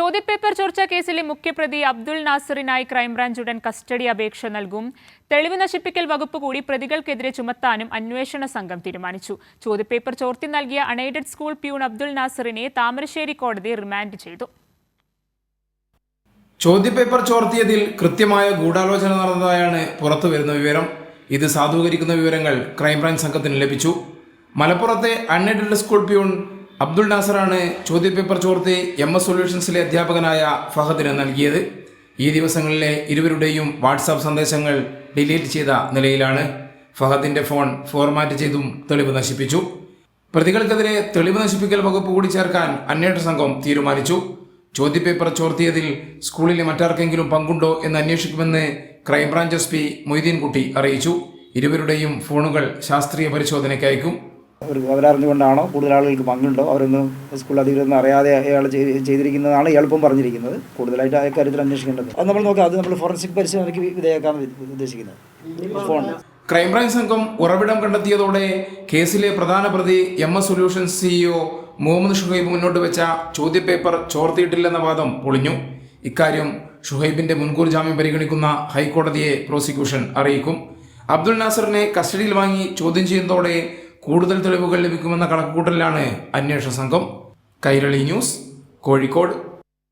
ചോദ്യപേപ്പർ ചോർച്ചാ കേസിലെ മുഖ്യപ്രതി അബ്ദുൾ നാസറിനായി ക്രൈംബ്രാഞ്ച് ഉടൻ കസ്റ്റഡി അപേക്ഷ നൽകും. തെളിവ് നശിപ്പിക്കൽ വകുപ്പ് കൂടി പ്രതികൾക്കെതിരെ ചുമത്താനും അന്വേഷണ സംഘം തീരുമാനിച്ചു. ചോദ്യപേപ്പർ ചോർത്തി നൽകിയ അണൈഡഡ് സ്കൂൾ പ്യൂൺ അബ്ദുൾ നാസറിനെ താമരശ്ശേരി കോടതി റിമാൻഡ് ചെയ്തു. ചോദ്യപേപ്പർ ചോർത്തിയതിൽ കൃത്യമായ ഗൂഢാലോചന നടന്നതായാണ് പുറത്തു വരുന്ന വിവരം. ഇത് സാധൂകരിക്കുന്ന വിവരങ്ങൾ ക്രൈംബ്രാഞ്ച് സംഘത്തിന് ലഭിച്ചു. മലപ്പുറത്തെ അൺഎയ്ഡഡ് സ്കൂൾ പ്യൂൺ അബ്ദുൾ നാസറാണ് ചോദ്യപേപ്പർ ചോർത്തി എം എസ് സൊല്യൂഷൻസിലെ അധ്യാപകനായ ഫഹദിന് നൽകിയത്. ഈ ദിവസങ്ങളിലെ ഇരുവരുടെയും വാട്സാപ്പ് സന്ദേശങ്ങൾ ഡിലീറ്റ് ചെയ്ത നിലയിലാണ് ഫഹദിന്റെ ഫോൺ ഫോർമാറ്റ് ചെയ്തും തെളിവ് നശിപ്പിച്ചു. പ്രതികൾക്കെതിരെ തെളിവ് നശിപ്പിക്കൽ വകുപ്പ് കൂടി ചേർക്കാൻ അന്വേഷണ സംഘം തീരുമാനിച്ചു. ചോദ്യപേപ്പർ ചോർത്തിയതിൽ സ്കൂളിലെ മറ്റാർക്കെങ്കിലും പങ്കുണ്ടോ എന്ന് അന്വേഷിക്കുമെന്ന് ക്രൈംബ്രാഞ്ച് എസ് പി മൊയ്തീൻകുട്ടി അറിയിച്ചു. ഇരുവരുടെയും ഫോണുകൾ ശാസ്ത്രീയ പരിശോധനയ്ക്ക് അയക്കും. അവർ അവരറിഞ്ഞുകൊണ്ടാണോ കൂടുതൽ ആളുകൾക്ക് പങ്കുണ്ടോ? അവരൊന്നും സ്കൂൾ അധികൃതർ അറിയാതെ അയാൾ ചെയ്തിരിക്കുന്നതാണ് എളുപ്പം പറഞ്ഞിരിക്കുന്നത്. കൂടുതലായിട്ട് ആ കാര്യത്തിൽ അന്വേഷിക്കേണ്ടത്. അത് നമ്മൾ നോക്കാം. അത് നമ്മൾ ഫോറൻസിക് പരിശോധനയ്ക്ക് വിധേയക്കാണ് ഉദ്ദേശിക്കുന്നത്. ഫോൺ ക്രൈംബ്രാഞ്ച് സംഘം ഉറവിടം കണ്ടെത്തിയതോടെ കേസിലെ പ്രധാന പ്രതി M S solutions CEO Muhammad Shuhaib മുന്നോട്ട് വെച്ച ചോദ്യപേപ്പർ ചോർത്തിയിട്ടില്ലെന്ന വാദം പൊളിഞ്ഞു. ഇക്കാര്യം ഷുഹൈബിന്റെ മുൻകൂർ ജാമ്യം പരിഗണിക്കുന്ന ഹൈക്കോടതിയെ പ്രോസിക്യൂഷൻ അറിയിക്കും. അബ്ദുൽ നാസറിനെ കസ്റ്റഡിയിൽ വാങ്ങി ചോദ്യം ചെയ്യുന്നതോടെ കൂടുതൽ തെളിവുകൾ ലഭിക്കുമെന്ന കണക്കുകൂട്ടലിലാണ് അന്വേഷണ സംഘം. കൈരളി ന്യൂസ് കോഴിക്കോട്.